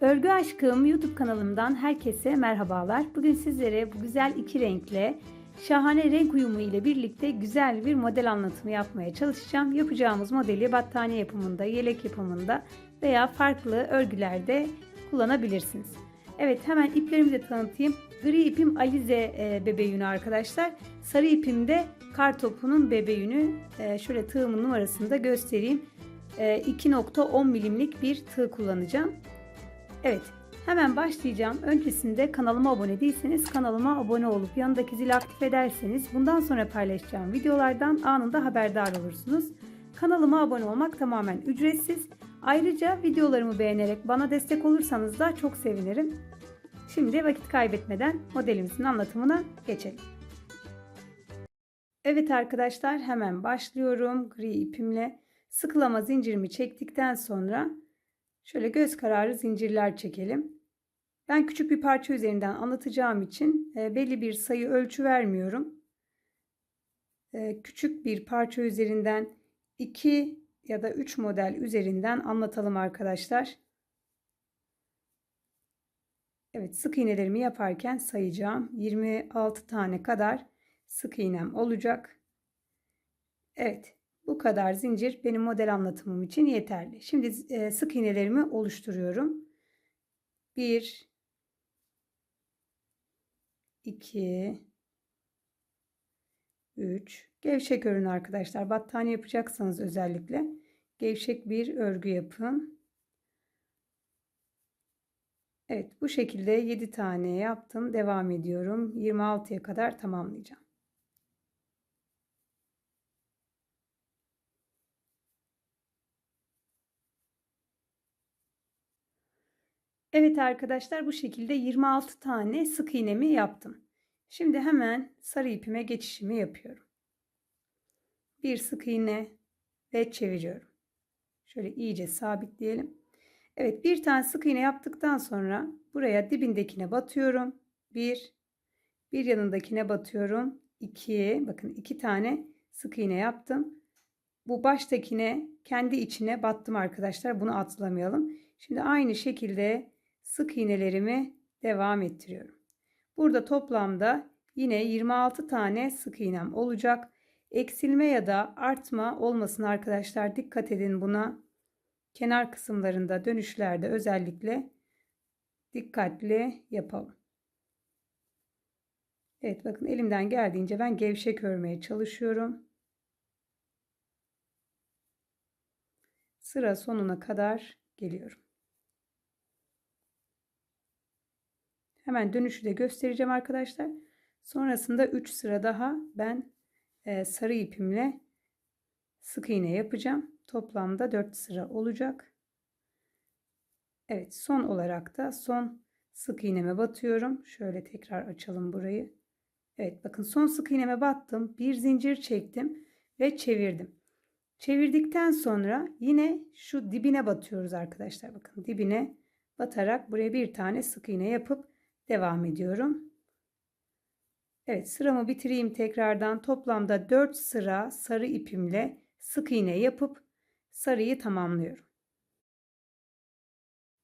Örgü Aşkım YouTube kanalımdan herkese merhabalar. Bugün sizlere bu güzel iki renkle şahane renk uyumu ile birlikte güzel bir model anlatımı yapmaya çalışacağım. Yapacağımız modeli battaniye yapımında, yelek yapımında veya farklı örgülerde kullanabilirsiniz. Evet hemen iplerimi de tanıtayım. Gri ipim Alize e, bebe arkadaşlar. Sarı ipim de kar topunun bebe. E, şöyle tığımın numarasını da göstereyim. E, 2.10 milimlik bir tığ kullanacağım. Evet, hemen başlayacağım. Öncesinde kanalıma abone değilseniz kanalıma abone olup yanındaki zili aktif ederseniz bundan sonra paylaşacağım videolardan anında haberdar olursunuz. Kanalıma abone olmak tamamen ücretsiz. Ayrıca videolarımı beğenerek bana destek olursanız da çok sevinirim. Şimdi vakit kaybetmeden modelimizin anlatımına geçelim. Evet arkadaşlar hemen başlıyorum. Gri ipimle sıkılama zincirimi çektikten sonra Şöyle göz kararı zincirler çekelim. Ben küçük bir parça üzerinden anlatacağım için e, belli bir sayı ölçü vermiyorum. E, küçük bir parça üzerinden 2 ya da 3 model üzerinden anlatalım arkadaşlar. Evet sık iğnelerimi yaparken sayacağım. 26 tane kadar sık iğnem olacak. Evet bu kadar zincir benim model anlatımım için yeterli. Şimdi e, sık iğnelerimi oluşturuyorum. 1 2 3 Gevşek örün arkadaşlar. Battaniye yapacaksanız özellikle gevşek bir örgü yapın. Evet bu şekilde 7 tane yaptım. Devam ediyorum. 26'ya kadar tamamlayacağım. Evet arkadaşlar bu şekilde 26 tane sık iğnemi yaptım. Şimdi hemen sarı ipime geçişimi yapıyorum. Bir sık iğne ve çeviriyorum. Şöyle iyice sabitleyelim. Evet bir tane sık iğne yaptıktan sonra buraya dibindekine batıyorum. Bir, bir yanındakine batıyorum. İki, bakın iki tane sık iğne yaptım. Bu baştakine kendi içine battım arkadaşlar. Bunu atlamayalım. Şimdi aynı şekilde sık iğnelerimi devam ettiriyorum. Burada toplamda yine 26 tane sık iğnem olacak. Eksilme ya da artma olmasın arkadaşlar. Dikkat edin buna. Kenar kısımlarında dönüşlerde özellikle dikkatli yapalım. Evet bakın elimden geldiğince ben gevşek örmeye çalışıyorum. Sıra sonuna kadar geliyorum. Hemen dönüşü de göstereceğim arkadaşlar. Sonrasında 3 sıra daha ben e, sarı ipimle sık iğne yapacağım. Toplamda 4 sıra olacak. Evet son olarak da son sık iğneme batıyorum. Şöyle tekrar açalım burayı. Evet bakın son sık iğneme battım. Bir zincir çektim ve çevirdim. Çevirdikten sonra yine şu dibine batıyoruz arkadaşlar. Bakın dibine batarak buraya bir tane sık iğne yapıp devam ediyorum. Evet sıramı bitireyim tekrardan. Toplamda 4 sıra sarı ipimle sık iğne yapıp sarıyı tamamlıyorum.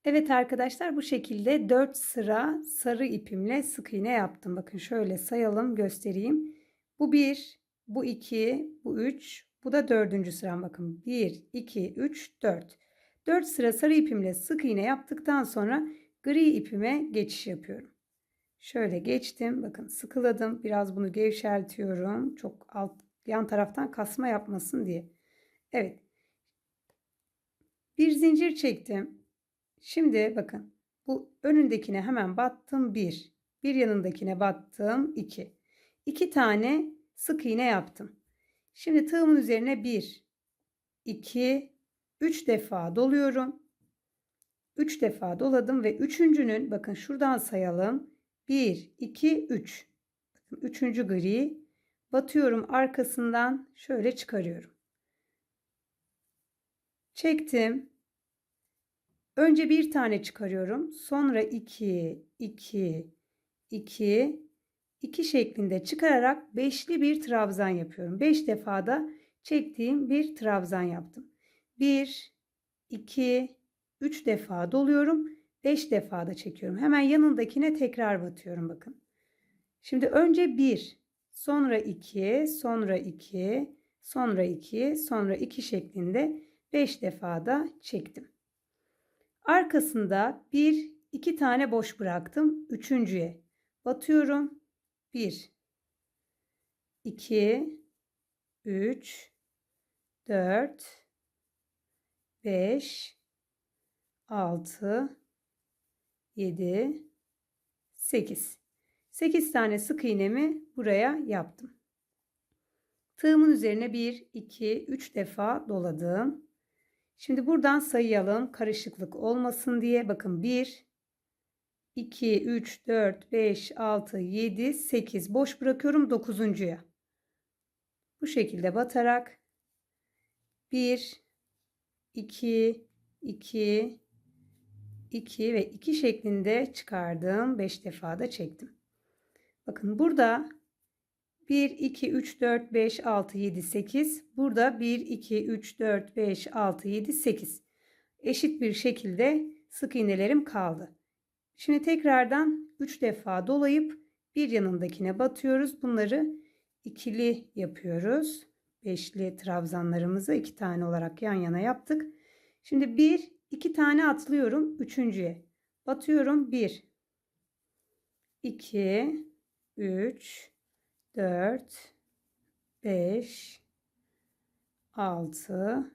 Evet arkadaşlar bu şekilde 4 sıra sarı ipimle sık iğne yaptım. Bakın şöyle sayalım göstereyim. Bu 1, bu 2, bu 3, bu da 4. sıram. Bakın 1, 2, 3, 4. 4 sıra sarı ipimle sık iğne yaptıktan sonra gri ipime geçiş yapıyorum. Şöyle geçtim. Bakın sıkıladım. Biraz bunu gevşeltiyorum. Çok alt yan taraftan kasma yapmasın diye. Evet. Bir zincir çektim. Şimdi bakın bu önündekine hemen battım 1. Bir yanındakine battım 2. 2 tane sık iğne yaptım. Şimdi tığımın üzerine 1 2 3 defa doluyorum. 3 defa doladım ve üçüncünün bakın şuradan sayalım. 1, 2, 3. Bakın üçüncü gri. Batıyorum arkasından şöyle çıkarıyorum. Çektim. Önce bir tane çıkarıyorum. Sonra 2, 2, 2, 2 şeklinde çıkararak beşli bir trabzan yapıyorum. 5 defada çektiğim bir trabzan yaptım. 1, 2, 3 defa doluyorum 5 defa da çekiyorum. Hemen yanındakine tekrar batıyorum bakın. Şimdi önce 1, sonra 2, sonra 2, sonra 2, sonra 2 şeklinde 5 defa da çektim. Arkasında 1, 2 tane boş bıraktım. Üçüncüye batıyorum. 1, 2, 3, 4, 5, 6, 7, 8. 8 tane sık iğnemi buraya yaptım. Tığımın üzerine 1, 2, 3 defa doladım. Şimdi buradan sayalım karışıklık olmasın diye. Bakın 1, 2, 3, 4, 5, 6, 7, 8 boş bırakıyorum 9'uncuya. Bu şekilde batarak 1, 2, 2, 2 ve 2 şeklinde çıkardım. 5 defa da çektim. Bakın burada 1, 2, 3, 4, 5, 6, 7, 8. Burada 1, 2, 3, 4, 5, 6, 7, 8. Eşit bir şekilde sık iğnelerim kaldı. Şimdi tekrardan 3 defa dolayıp bir yanındakine batıyoruz. Bunları ikili yapıyoruz. Beşli trabzanlarımızı iki tane olarak yan yana yaptık. Şimdi bir, iki tane atlıyorum. Üçüncüye batıyorum. Bir, iki, üç, dört, beş, altı,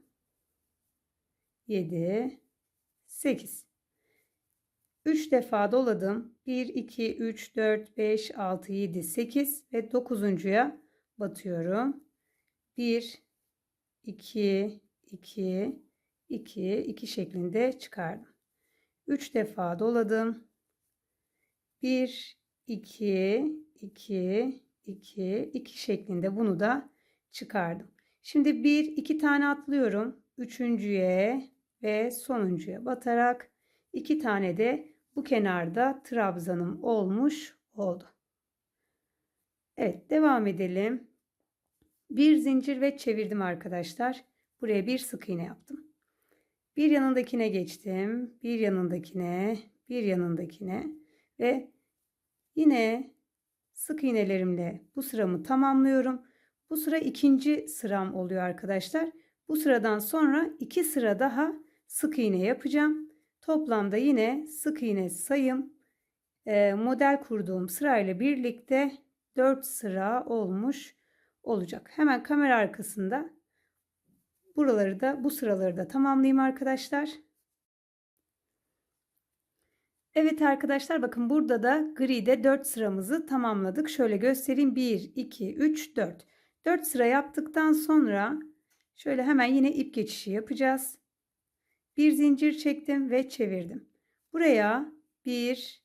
yedi, sekiz. 3 defa doladım. 1, 2, 3, 4, 5, 6, 7, 8 ve 9'uncuya batıyorum. 1, 2, 2, 2, 2 şeklinde çıkardım. 3 defa doladım. 1, 2, 2, 2, 2 şeklinde bunu da çıkardım. Şimdi 1, 2 tane atlıyorum. Üçüncüye ve sonuncuya batarak 2 tane de bu kenarda trabzanım olmuş oldu. Evet devam edelim. Bir zincir ve çevirdim arkadaşlar. Buraya bir sık iğne yaptım. Bir yanındakine geçtim. Bir yanındakine, bir yanındakine ve yine sık iğnelerimle bu sıramı tamamlıyorum. Bu sıra ikinci sıram oluyor arkadaşlar. Bu sıradan sonra iki sıra daha sık iğne yapacağım. Toplamda yine sık iğne sayım e, model kurduğum sırayla birlikte 4 sıra olmuş olacak. Hemen kamera arkasında buraları da bu sıraları da tamamlayayım arkadaşlar. Evet arkadaşlar bakın burada da gride 4 sıramızı tamamladık. Şöyle göstereyim. 1, 2, 3, 4. 4 sıra yaptıktan sonra şöyle hemen yine ip geçişi yapacağız. Bir zincir çektim ve çevirdim. Buraya 1,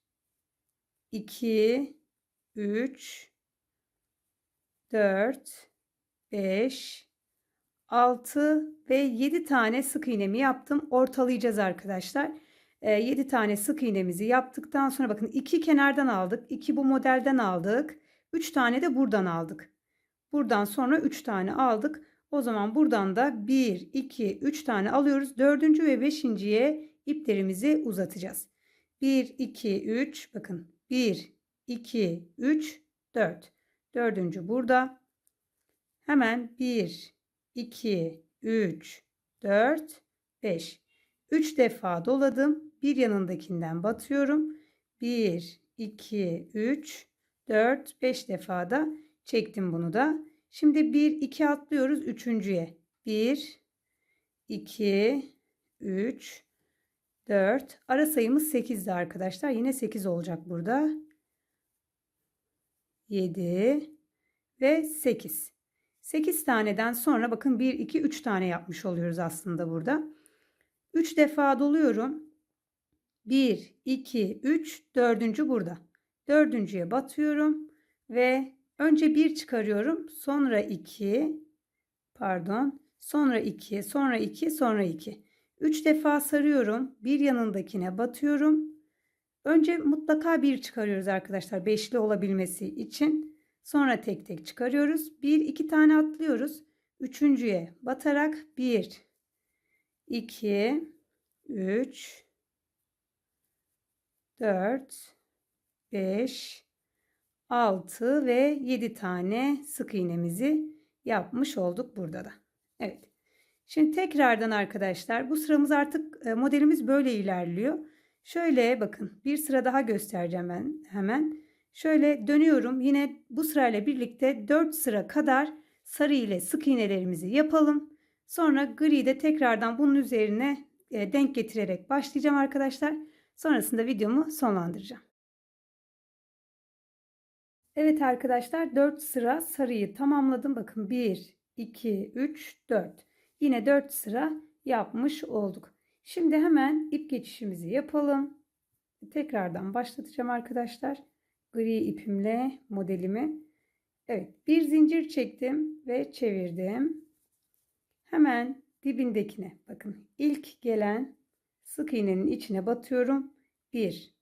2, 3, 4, 5, 6 ve 7 tane sık iğnemi yaptım. Ortalayacağız arkadaşlar. 7 ee, tane sık iğnemizi yaptıktan sonra bakın 2 kenardan aldık. 2 bu modelden aldık. 3 tane de buradan aldık. Buradan sonra 3 tane aldık. O zaman buradan da 1, 2, 3 tane alıyoruz. 4. ve 5.ye iplerimizi uzatacağız. 1, 2, 3 bakın 1, 2, 3, 4. Dördüncü burada. Hemen 1, 2, 3, 4, 5. 3 defa doladım. Bir yanındakinden batıyorum. 1, 2, 3, 4, 5 defa da çektim bunu da. Şimdi 1, 2 atlıyoruz üçüncüye. 1, 2, 3, 4. Ara sayımız 8'di arkadaşlar. Yine 8 olacak burada. 7 ve 8. 8 taneden sonra bakın 1, 2, 3 tane yapmış oluyoruz aslında burada. 3 defa doluyorum. 1, 2, 3, dördüncü burada. Dördüncüye batıyorum ve Önce 1 çıkarıyorum. Sonra 2. Pardon. Sonra 2. Sonra 2. Sonra 2. 3 defa sarıyorum. Bir yanındakine batıyorum. Önce mutlaka 1 çıkarıyoruz arkadaşlar. Beşli olabilmesi için. Sonra tek tek çıkarıyoruz. 1 2 tane atlıyoruz. Üçüncüye batarak 1 2 3 4, 5, 6 ve 7 tane sık iğnemizi yapmış olduk burada da. Evet. Şimdi tekrardan arkadaşlar bu sıramız artık e, modelimiz böyle ilerliyor. Şöyle bakın bir sıra daha göstereceğim ben hemen. Şöyle dönüyorum. Yine bu sırayla birlikte 4 sıra kadar sarı ile sık iğnelerimizi yapalım. Sonra gri de tekrardan bunun üzerine e, denk getirerek başlayacağım arkadaşlar. Sonrasında videomu sonlandıracağım. Evet arkadaşlar 4 sıra sarıyı tamamladım. Bakın 1, 2, 3, 4. Yine 4 sıra yapmış olduk. Şimdi hemen ip geçişimizi yapalım. Tekrardan başlatacağım arkadaşlar. Gri ipimle modelimi. Evet bir zincir çektim ve çevirdim. Hemen dibindekine bakın ilk gelen sık iğnenin içine batıyorum. 1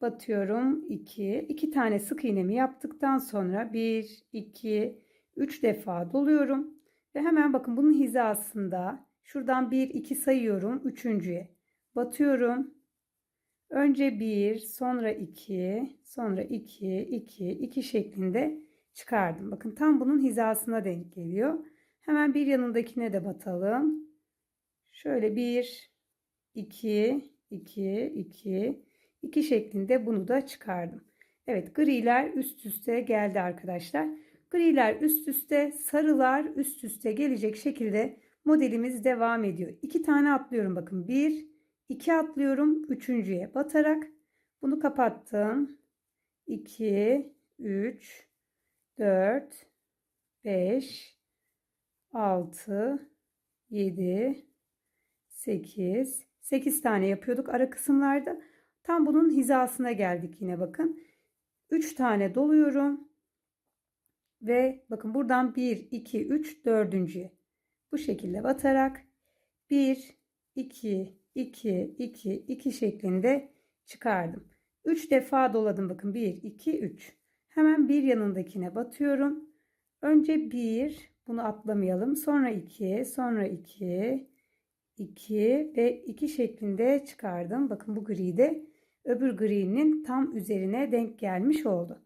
batıyorum 2 2 tane sık iğnemi yaptıktan sonra 1 2 3 defa doluyorum ve hemen bakın bunun hizasında şuradan 1 2 sayıyorum üçüncüye batıyorum önce 1 sonra 2 sonra 2 2 2 şeklinde çıkardım bakın tam bunun hizasına denk geliyor hemen bir yanındakine de batalım şöyle 1 2 2 2 2 şeklinde bunu da çıkardım. Evet griler üst üste geldi arkadaşlar. Griler üst üste, sarılar üst üste gelecek şekilde modelimiz devam ediyor. 2 tane atlıyorum bakın. 1, 2 atlıyorum. Üçüncüye batarak bunu kapattım. 2, 3, 4, 5, 6, 7, 8, 8 tane yapıyorduk ara kısımlarda. Tam bunun hizasına geldik yine bakın. 3 tane doluyorum. Ve bakın buradan 1, 2, 3, 4. Bu şekilde batarak 1, 2, 2, 2, 2 şeklinde çıkardım. 3 defa doladım bakın 1, 2, 3. Hemen bir yanındakine batıyorum. Önce 1, bunu atlamayalım. Sonra 2, sonra 2, 2 ve 2 şeklinde çıkardım. Bakın bu gri de öbür gri'nin tam üzerine denk gelmiş oldu.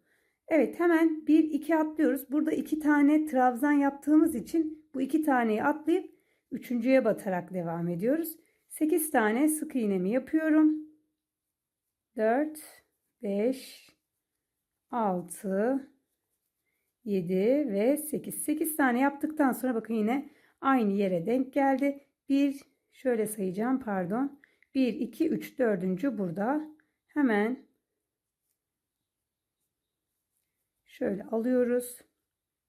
Evet hemen 1 2 atlıyoruz. Burada 2 tane trabzan yaptığımız için bu 2 taneyi atlayıp üçüncüye batarak devam ediyoruz. 8 tane sık iğnemi yapıyorum. 4 5 6 7 ve 8. 8 tane yaptıktan sonra bakın yine aynı yere denk geldi. 1 şöyle sayacağım pardon. 1 2 3 4. burada. Hemen şöyle alıyoruz.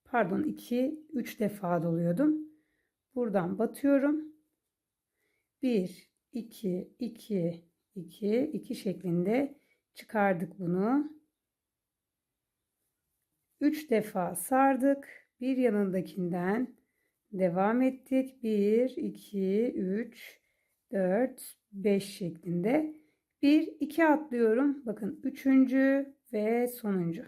Pardon 2 3 defa doluyordum. Buradan batıyorum. 1 2 2 2 2 şeklinde çıkardık bunu. 3 defa sardık. Bir yanındakinden devam ettik. 1 2 3 4 5 şeklinde 1, 2 atlıyorum. Bakın üçüncü ve sonuncu.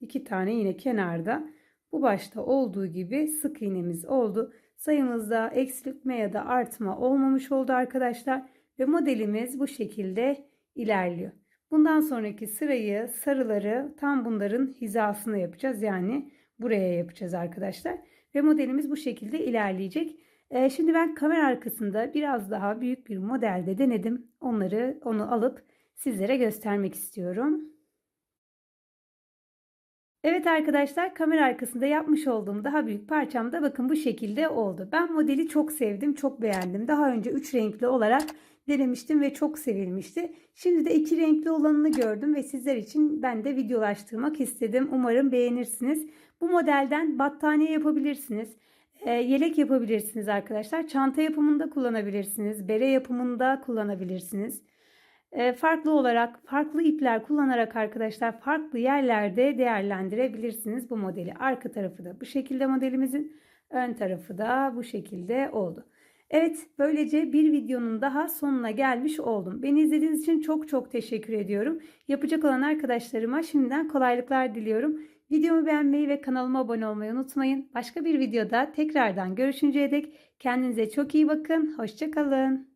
İki tane yine kenarda. Bu başta olduğu gibi sık iğnemiz oldu. Sayımızda eksiltme ya da artma olmamış oldu arkadaşlar. Ve modelimiz bu şekilde ilerliyor. Bundan sonraki sırayı sarıları tam bunların hizasına yapacağız. Yani buraya yapacağız arkadaşlar. Ve modelimiz bu şekilde ilerleyecek. Ee, şimdi ben kamera arkasında biraz daha büyük bir modelde denedim. Onları onu alıp sizlere göstermek istiyorum. Evet arkadaşlar kamera arkasında yapmış olduğum daha büyük parçam da bakın bu şekilde oldu. Ben modeli çok sevdim, çok beğendim. Daha önce 3 renkli olarak denemiştim ve çok sevilmişti. Şimdi de 2 renkli olanını gördüm ve sizler için ben de videolaştırmak istedim. Umarım beğenirsiniz. Bu modelden battaniye yapabilirsiniz. E, yelek yapabilirsiniz arkadaşlar. Çanta yapımında kullanabilirsiniz. Bere yapımında kullanabilirsiniz. E, farklı olarak farklı ipler kullanarak arkadaşlar farklı yerlerde değerlendirebilirsiniz bu modeli. Arka tarafı da bu şekilde modelimizin ön tarafı da bu şekilde oldu. Evet böylece bir videonun daha sonuna gelmiş oldum. Beni izlediğiniz için çok çok teşekkür ediyorum. Yapacak olan arkadaşlarıma şimdiden kolaylıklar diliyorum. Videomu beğenmeyi ve kanalıma abone olmayı unutmayın. Başka bir videoda tekrardan görüşünceye dek kendinize çok iyi bakın. Hoşçakalın.